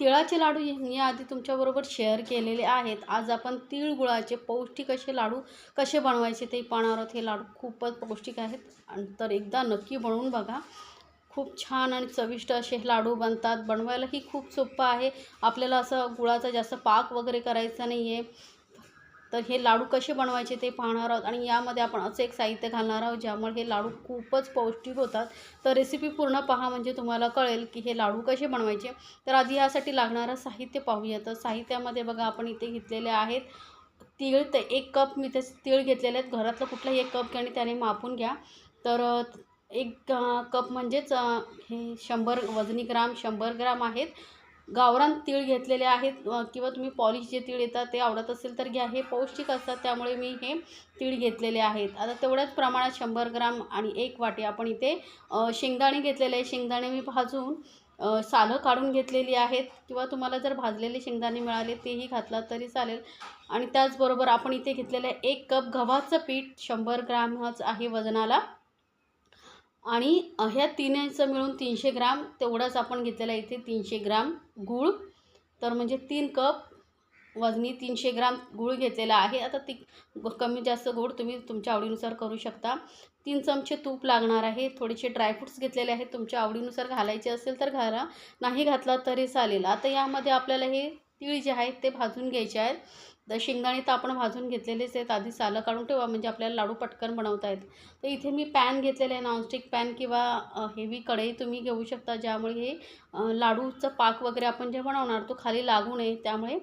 तिळाचे लाडू हे- याआधी तुमच्याबरोबर शेअर केलेले आहेत. आज आपण तिळगुळाचे पौष्टिक असे लाडू कसे बनवायचे ते पाहणार आहोत. हे लाडू खूपच पौष्टिक आहेत. आणि तर एकदा नक्की बनवून बघा. खूप छान आणि चविष्ट असे लाडू बनतात. बनवायलाही खूप सोपं आहे. आपल्याला असं गुळाचा जास्त पाक वगैरे करायचा नाही आहे तर हे लाडू कसे बनवायचे ते पाहणार आहोत आणि यामध्ये आपण असं एक साहित्य घालणार आहोत ज्यामुळे हे लाडू खूपच पौष्टिक होतात. तर रेसिपी पूर्ण पहा म्हणजे तुम्हाला कळेल की हे लाडू कसे बनवायचे. तर आधी यासाठी लागणारं साहित्य पाहूया. तर साहित्यामध्ये बघा आपण इथे घेतलेले आहेत तीळ. ते एक कप मी ते तीळ घेतलेले आहेत. घरातलं कुठलाही एक कप घ्या आणि त्याने मापून घ्या. तर एक कप म्हणजेच हे शंभर वजनी ग्राम शंभर ग्राम आहेत. गावरान तीळ घेतलेले आहेत किंवा तुम्ही पॉलिश जे तीळ येतात ते आवडत असेल तर घ्या. हे पौष्टिक असतात त्यामुळे मी हे तीळ घेतलेले आहेत. आता तेवढ्याच प्रमाणात शंभर ग्राम आणि एक वाटी आपण इथे शेंगदाणे घेतलेले आहे शेंगदाणे मी भाजून सालं काढून घेतलेली आहेत. किंवा तुम्हाला जर भाजलेले शेंगदाणे मिळाले तेही घातला तरी चालेल. आणि त्याचबरोबर आपण इथे घेतलेलं आहे एक कप गव्हाचं पीठ शंभर ग्रामच आहे वजनाला. आणि ह्या तिन्हीचं मिळून तीनशे ग्राम तेवढंच आपण घेतलेलं आहे इथे तीनशे ग्राम गूळ. तर म्हणजे तीन कप वजनी तीनशे ग्राम गूळ घेतलेला आहे. आता ती कमी जास्त गोड तुम्ही तुमच्या आवडीनुसार करू शकता. तीन चमचे तूप लागणार आहे. थोडेसे ड्रायफ्रूट्स घेतलेले आहेत. तुमच्या आवडीनुसार घालायचे असेल तर घाला. नाही घातला तरी चालेल. आता यामध्ये आपल्याला हे तीळ जे आहेत ते भाजून घ्यायचे आहेत. तर शेंगदाणे तर आपण भाजून घेतलेलेच आहेत. आधी सालं काढून ठेवा म्हणजे आपल्याला लाडू पटकन बनवता येत. तर इथे मी पॅन घेतलेले आहे नॉनस्टिक पॅन किंवा हेवी कढई तुम्ही घेऊ शकता. ज्यामुळे हे लाडूचं पाक वगैरे आपण जे बनवणार तो खाली लागू नये. त्यामुळे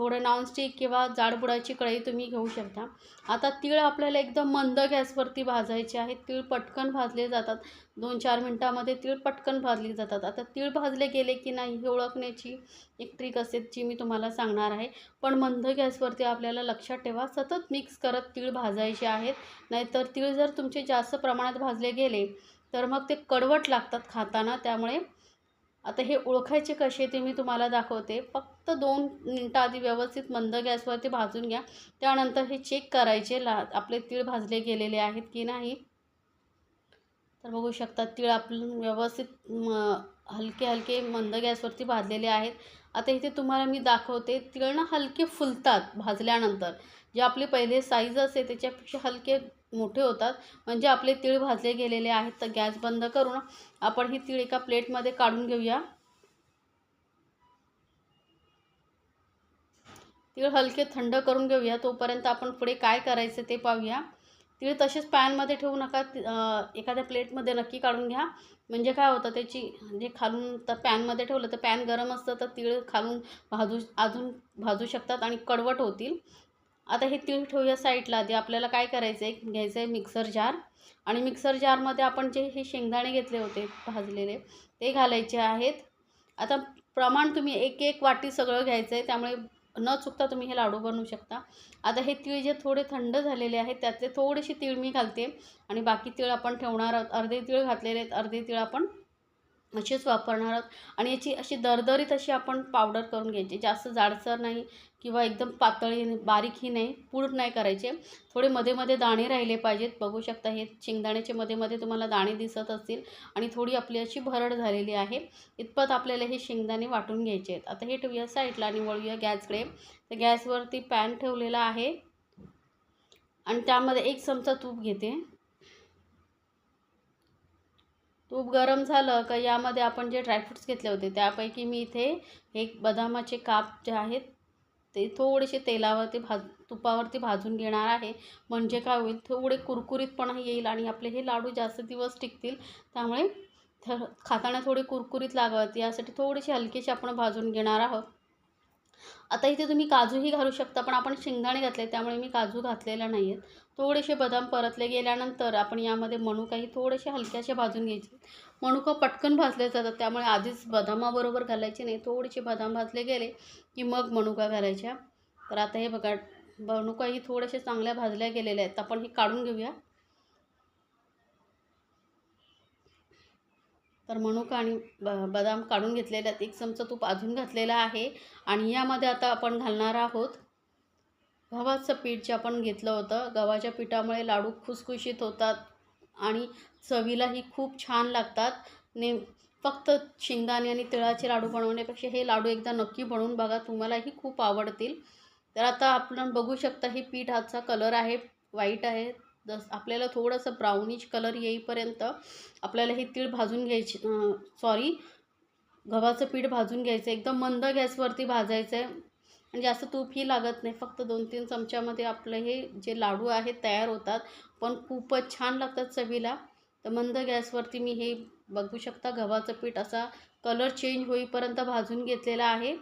थोडं नॉनस्टिक किंवा जाडबुडाची कढई तुम्ही घेऊ शकता. आता तीळ आपल्याला एकदम मंद गॅसवरती भाजायचे आहेत तीळ पटकन भाजले जातात. दोन चार मिनटामध्ये तीळ पटकन भाजली जातात. आता तीळ भाजले गेले की नाही हे ओळखण्याची एक ट्रिक असते जी मी तुम्हाला सांगणार आहे. पण मंद गॅसवरती आपल्याला लक्षात ठेवा सतत मिक्स करत तीळ भाजायचे आहेत. नाहीतर तीळ जर तुमचे जास्त प्रमाणात भाजले गेले तर मग ते कडवट लागतात खाताना. त्यामुळे आता हे ओळखायचे कसे ते मी तुम्हाला दाखवते. फक्त दोन मिनटं आधी व्यवस्थित मंद गॅसवरती भाजून घ्या. त्यानंतर हे चेक करायचे. ला आपले तीळ भाजले गेलेले आहेत की नाही? तर बघू शकता तीळ आपण व्यवस्थित म हलके हलके मंद गॅसवरती भाजलेले आहेत. आता इथे तुम्हाला मी दाखवते तीळ ना हलके फुलतात भाजल्यानंतर. जे आपले पहिले साईज असते त्याच्यापेक्षा हलके मोठे होतात. म्हणजे आपले तीळ भाजले गेलेले आहेत तर गॅस बंद करून आपण ही तीळ एका प्लेटमध्ये काढून घेऊया. तीळ हलके थंड करून घेऊया. तोपर्यंत आपण पुढे काय करायचं ते पाहूया. तीळ तसेच पॅनमध्ये ठेवू नका. एखाद्या प्लेटमध्ये नक्की काढून घ्या. म्हणजे काय होतं त्याची जे खालून तर पॅनमध्ये ठेवलं तर पॅन गरम असतं तर तीळ खालून भाजू अजून भाजू शकतात आणि कडवट होतील. आता हे तीळ ठेवूया साईडला आधी आपल्याला काय करायचं आहे घ्यायचं आहे मिक्सर जार आणि मिक्सर जारमध्ये आपण जे हे शेंगदाणे घेतले होते भाजलेले ते घालायचे आहेत. आता प्रमाण तुम्ही एक एक वाटी सगळं घ्यायचं आहे त्यामुळे न चुकता तुम्ही हे लाडू बनवू शकता. आता हे तीळ जे थोडे थंड झालेले आहेत त्यातले थोडेसे तीळ मी घालते. आणि बाकी तीळ आपण ठेवणार आहोत. अर्धे तीळ घातलेले आहेत अर्धे तीळ आपण असेच वापरणार आहोत. आणि याची अशी दरदरीत अशी आपण पावडर करून घ्यायची. जास्त जाडसर नाही किंवा एकदम पातळी बारीकही नाही पूड नाही करायचे. थोडे मध्ये मध्ये दाणे राहिले पाहिजेत. बघू शकता हे शेंगदाण्याचे मध्ये मध्ये तुम्हाला दाणे दिसत असतील आणि थोडी आपली अशी भरड झालेली आहे. इतपत आपल्याला हे शेंगदाणे वाटून घ्यायचे आहेत. आता हे ठेवूया साईडला आणि वळूया गॅसकडे. तर गॅसवरती पॅन ठेवलेला आहे. आणि त्यामध्ये एक चमचा तूप घेते. तूप गरम झालं का यामध्ये आपण जे ड्रायफ्रुट्स घेतले होते त्यापैकी मी इथे एक बदामाचे काप जे आहेत ते थोडेसे तेलावरती भाज तुपावरती भाजून घेणार आहे. म्हणजे काय होईल थोडे कुरकुरीतपणा येईल आणि आपले हे लाडू जास्त दिवस टिकतील. त्यामुळे थ खाताना थोडे कुरकुरीत लागावेत यासाठी थोडेसे हलकेसे आपण भाजून घेणार आहोत. आता इथे तुम्ही काजूही घालू शकता पण आपण शेंगदाणे घातले त्यामुळे मी काजू घातलेला नाही आहेत थोडेसे बदाम परतले गेल्यानंतर आपण यामध्ये मनुकाही थोडेसे हलक्याशे भाजून घ्यायचे. मनुका पटकन भाजले जातात त्यामुळे आधीच बदामाबरोबर घालायचे नाही. थोडेसे बदाम भाजले गेले की मग मनुका घालायच्या. तर आता हे बघा मनुकाही थोडेसे चांगल्या भाजल्या गेलेल्या आहेत. आपण हे काढून घेऊया. तर मनुका आणि ब बदाम काढून घेतलेले आहेत एक चमचा तूप अजून घातलेला आहे. आणि यामध्ये आता आपण घालणार आहोत गव्हाचं पीठ जे आपण घेतलं होतं. गव्हाच्या पिठामुळे लाडू खुसखुशीत होतात आणि चवीलाही खूप छान लागतात. ने फक्त शेंगदाणे आणि तिळाचे लाडू बनवण्यापेक्षा हे लाडू एकदा नक्की बनवून बघा. तुम्हालाही खूप आवडतील. तर आता आपण बघू शकता हे पीठ हाचा कलर आहे व्हाईट आहे. जस आपल्याला थोडंसं ब्राउनिश कलर येईपर्यंत आपल्याला हे तीळ भाजून घ्यायचे सॉरी गव्हाचं पीठ भाजून घ्यायचं एकदम मंद गॅसवरती भाजायचं आहे आणि जास्त तूपही लागत नाही फक्त दोन तीन चमच्यामध्ये आपलं हे जे लाडू आहेत तयार होतात. पण खूपच छान लागतात चवीला. तर मंद गॅसवरती मी हे बघू शकता गव्हाचं पीठ असा कलर चेंज होईपर्यंत भाजून घेतलेला आहे.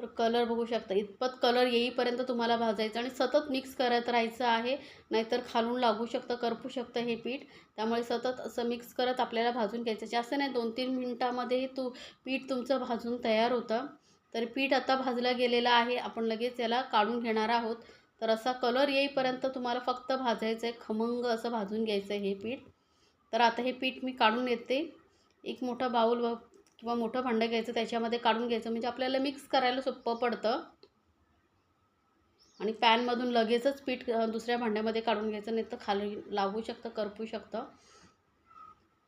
तर कलर बघू शकता. इतपत कलर येईपर्यंत तुम्हाला भाजायचं आणि सतत मिक्स करत राहायचं आहे. नाहीतर खालून लागू शकतं करपू शकतं हे पीठ. त्यामुळे सतत असं मिक्स करत आपल्याला भाजून घ्यायचं. जास्त नाही दोन तीन मिनटामध्ये तू पीठ तुमचं भाजून तयार होतं. तर पीठ आता भाजलं गेलेलं आहे. आपण लगेच याला काढून घेणार आहोत. तर असा कलर येईपर्यंत तुम्हाला फक्त भाजायचं आहे. खमंग असं भाजून घ्यायचं आहे हे पीठ. तर आता हे पीठ मी काढून येते. एक मोठा बाऊल किंवा मोठं भांडं घ्यायचं त्याच्यामध्ये काढून घ्यायचं. म्हणजे आपल्याला मिक्स करायला सोपं पडतं. आणि पॅनमधून लगेचच पीठ दुसऱ्या भांड्यामध्ये काढून घ्यायचं नाही तर खाली लावू शकतं करपू शकतं.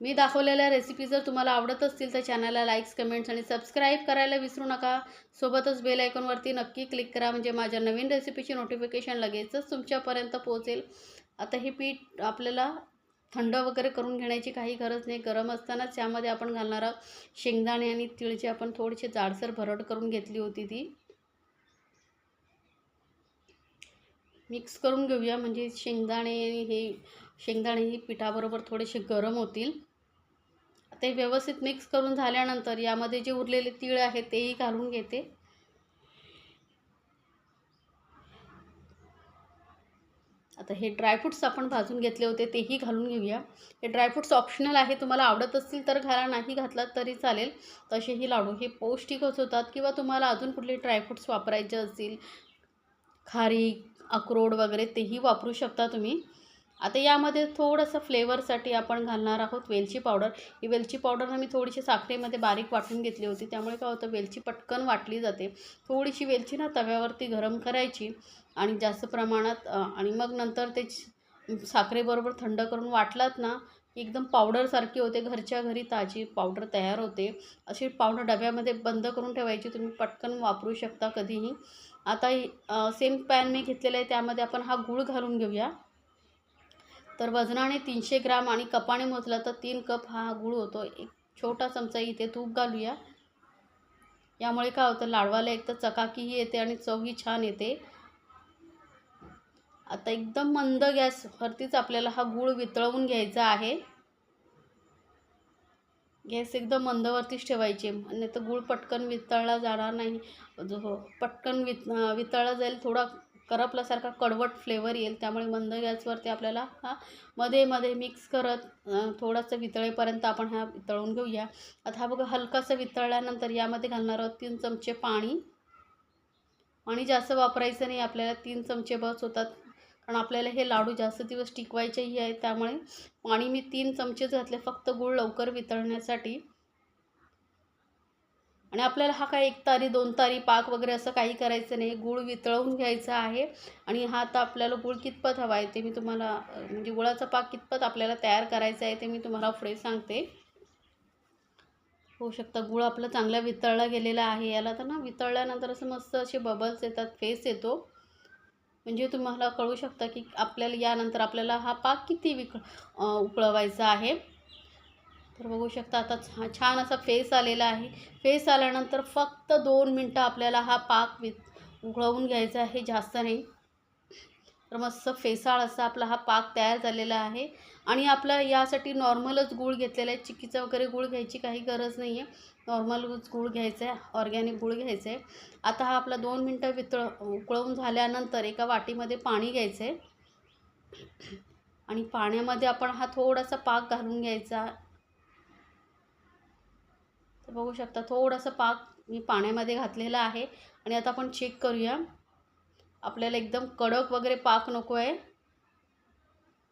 मी दाखवलेल्या रेसिपी जर तुम्हाला आवडत असतील तर चॅनलला लाईक्स कमेंट्स आणि सबस्क्राईब करायला विसरू नका. सोबतच बेल आयकॉनवरती नक्की क्लिक करा. म्हणजे माझ्या नवीन रेसिपीची नोटिफिकेशन लगेचच तुमच्यापर्यंत पोहोचेल. आता हे पीठ आपल्याला थंड वगैरे करून घेण्याची काही गरज नाही. गरम असतानाच यामध्ये आपण घालणार आहोत शेंगदाणे आणि तिळची आपण थोडीशी जाडसर भरड करून घेतली होती ती. मिक्स करून घेऊया. म्हणजे शेंगदाणे हे शेंगदाणे ही पिठाबरोबर थोडेसे गरम होतील. ते व्यवस्थित मिक्स करून झाल्यानंतर यामध्ये जे उरलेले तीळ आहेत तेही घालून घेते. आता हे ड्रायफ्रूट्स आपण भाजून घेतले होते तेही घालून घेऊया. हे ड्रायफ्रूट्स ऑप्शनल आहे तुम्हाला आवडत असतील तर घाला नाही घातलात तरी चालेल. तसेही लाडू हे पौष्टिकच होतात किंवा तुम्हाला अजून कुठले ड्रायफ्रूट्स वापरायचे असतील खारी अक्रोड वगैरे तेही वापरू शकता तुम्ही. आता यामध्ये थोडंसं फ्लेवरसाठी आपण घालणार आहोत वेलची पावडर. ही वेलची पावडरनं मी थोडीशी साखरेमध्ये बारीक वाटून घेतली होती. त्यामुळे काय होतं वेलची पटकन वाटली जाते. थोडीशी वेलची ना तव्यावरती गरम करायची आणि जास्त प्रमाणात आणि मग नंतर ते साखरेबरोबर थंड करून वाटलात ना एकदम पावडरसारखी होते. घरच्या घरी ताजी पावडर तयार होते. अशी पावडर डब्यामध्ये बंद करून ठेवायची. तुम्ही पटकन वापरू शकता कधीही. आता सेम पॅन मी घेतलेलं आहे. त्यामध्ये आपण हा गूळ घालून घेऊया. तर वजनाने तीनशे ग्राम आणि कपाने मोजला तर तीन कप हा गूळ होतो. एक छोटा चमचा इथे तूप घालूया. यामुळे काय होतं लाडवाला एक तर चकाकीही येते आणि चवही छान येते. आता एकदम मंद गॅसवरतीच आपल्याला हा गूळ वितळवून घ्यायचा आहे. गॅस एकदम मंदवरतीच ठेवायचे. नाही तर गूळ पटकन वितळला जाणार नाही. जो पटकन वित वितळला जाईल थोडा करपल्यासारखा कडवट फ्लेवर येईल. त्यामुळे मंद गॅसवरती आपल्याला हा मध्ये मध्ये मिक्स करत थोडंसं वितळेपर्यंत आपण हा वितळून घेऊया. आता हा बघा हलकासा वितळल्यानंतर यामध्ये घालणार आहोत तीन चमचे पाणी. पाणी जास्त वापरायचं नाही आपल्याला तीन चमचे बस होतात. कारण आपल्याला हे लाडू जास्त दिवस टिकवायचेही आहेत. त्यामुळे पाणी मी तीन चमचेच घातले फक्त गूळ लवकर वितळण्यासाठी. आणि आपल्याला हा काय एक तारी दोन तारी पाक वगैरे असं काही करायचं नाही. गूळ वितळवून घ्यायचा आहे. आणि हा आता आपल्याला गूळ कितपत हवा आहे ते मी तुम्हाला म्हणजे गुळाचा पाक कितपत आपल्याला तयार करायचा आहे ते मी तुम्हाला पुढे सांगते. होऊ शकतं. गूळ आपलं चांगला वितळला गेलेला आहे. याला तर ना वितळल्यानंतर असं मस्त असे बबल्स येतात फेस येतो. म्हणजे तुम्हाला कळू शकतं की आपल्याला यानंतर आपल्याला हा पाक किती विक उकळवायचा आहे. तर बघू शकता आता छा छान असा फेस आलेला आहे. फेस आल्यानंतर फक्त दोन मिनटं आपल्याला हा पाक वि उकळवून घ्यायचा आहे जास्त नाही. तर मस्त फेसाळ असा आपला हा पाक तयार झालेला आहे. आणि आपला यासाठी नॉर्मलच गूळ घेतलेला आहे. चिकीचा वगैरे गूळ घ्यायची काही गरज नाही आहे. नॉर्मल गूळ घ्यायचा आहे. ऑर्गॅनिक गूळ घ्यायचा आहे. आता हा आपला दोन मिनटं वितळ उकळवून झाल्यानंतर एका वाटीमध्ये पाणी घ्यायचं आहे आणि पाण्यामध्ये आपण हा थोडासा पाक घालून घ्यायचा. तर बघू शकता थोडंसं पाक मी पाण्यामध्ये घातलेला आहे. आणि आता आपण चेक करूया. आपल्याला एकदम कडक वगैरे पाक नको आहे.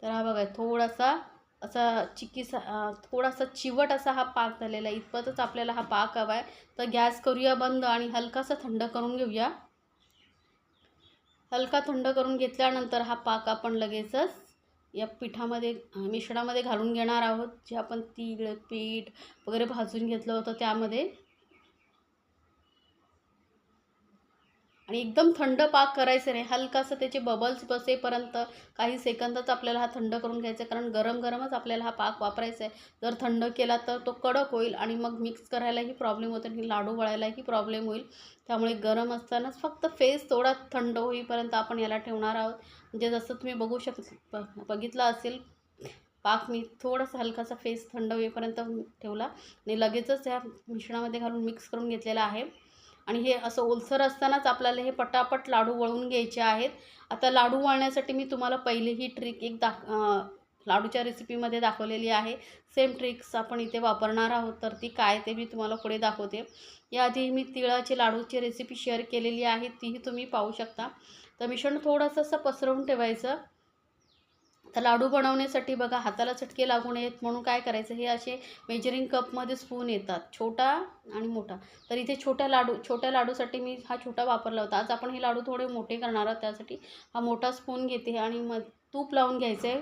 तर हा बघा थोडासा असा चिकीसा थोडासा चिवट असा हा पाक झालेला आहे. इतपतच आपल्याला हा पाक हवा आहे. तर गॅस करूया बंद आणि हलकासा थंड करून घेऊया. हलका थंड करून घेतल्यानंतर हा पाक आपण लगेचच या पिठामध्ये मिश्रणामध्ये घालून घेणार आहोत. जे आपण तीळ पीठ वगैरे भाजून घेतलं होतं त्यामध्ये. आणि एकदम थंड पाक करायचं नाही. हलकासं त्याचे बबल्स बसेपर्यंत काही सेकंदच आपल्याला हा थंड करून घ्यायचा आहे. कारण गरम गरमच आपल्याला हा पाक वापरायचा आहे. जर थंड केला तर तो कडक होईल आणि मग मिक्स करायलाही प्रॉब्लेम होतो आणि लाडू वळायलाही प्रॉब्लेम होईल. त्यामुळे गरम असतानाच फक्त फेस थोडा थंड होईपर्यंत आपण याला ठेवणार आहोत. म्हणजे जसं तुम्ही बघू शक बघितलं असेल पाक मी थोडासा हलकासा फेस थंड होईपर्यंत ठेवला आणि लगेचच या मिश्रणामध्ये घालून मिक्स करून घेतलेला आहे. आणि हे असं ओलसर असतानाच आपल्याला हे पटापट लाडू वळून घ्यायचे आहेत. आता लाडू वळण्यासाठी मी तुम्हाला पहिली ही ट्रिक एक दाख लाडूच्या रेसिपीमध्ये दाखवलेली आहे. सेम ट्रिक्स आपण इथे वापरणार आहोत तर ती काय ते मी तुम्हाला पुढे दाखवते. याआधी मी तिळाची लाडूची रेसिपी शेअर केलेली आहे तीही तुम्ही पाहू शकता. तर मिश्रण थोडंसं असं पसरवून ठेवायचं. तर लाडू बनवण्यासाठी बघा हाताला चटके लागू नयेत म्हणून काय करायचं? हे असे मेजरिंग कपमध्ये स्पून येतात. छोटा आणि मोठा. तर इथे छोट्या लाडू छोट्या लाडूसाठी मी हा छोटा वापरला होता. आज आपण हे लाडू थोडे मोठे करणार आहोत. त्यासाठी हा मोठा स्पून घेते आणि मग तूप लावून घ्यायचं आहे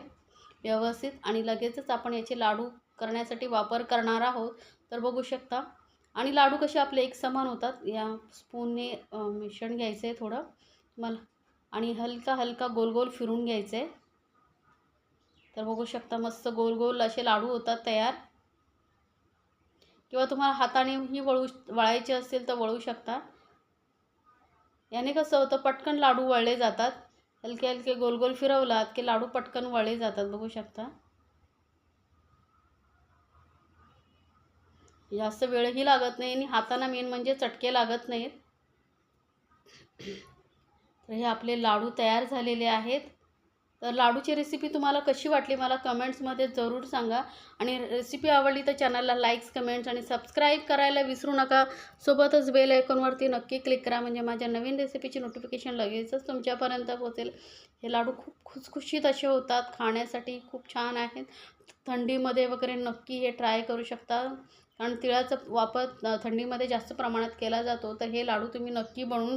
व्यवस्थित. आणि लगेचच आपण याचे लाडू करण्यासाठी वापर करणार आहोत. तर बघू शकता. आणि लाडू कसे आपले एक समान होतात. या स्पूनने मिश्रण घ्यायचं आहे थोडं. मला आणि हलका हलका गोल गोल फिरून घ्यायचं. आहे तर बघू शकता मस्त गोल गोल असे लाडू होतात तयार. किंवा तुम्हाला हातानेही वळू वळायचे असतील तर वळू शकता. याने कसं होतं पटकन लाडू वळले जातात. हलके हलके गोल गोल फिरवलात की लाडू पटकन वळले जातात बघू शकता. जास्त वेळही लागत नाही आणि हाताना मेन म्हणजे चटके लागत नाहीत. तर हे आपले लाडू तयार झालेले आहेत. तर लाडूची रेसिपी तुम्हाला कशी वाटली मला कमेंट्समध्ये जरूर सांगा. आणि रेसिपी आवडली तर चॅनलला लाईक्स कमेंट्स आणि सबस्क्राईब करायला विसरू नका. सोबतच बेल आयकॉनवरती नक्की क्लिक करा. म्हणजे माझ्या नवीन रेसिपीची नोटिफिकेशन लगेचच तुमच्यापर्यंत पोहोचेल. हे लाडू खूप खुसखुशीत असे होतात. खाण्यासाठी खूप छान आहेत. थंडीमध्ये वगैरे नक्की हे ट्राय करू शकता. कारण तिळाचा वापर थंडीमध्ये जास्त प्रमाणात केला जातो. तर हे लाडू तुम्ही नक्की बनवून बघा.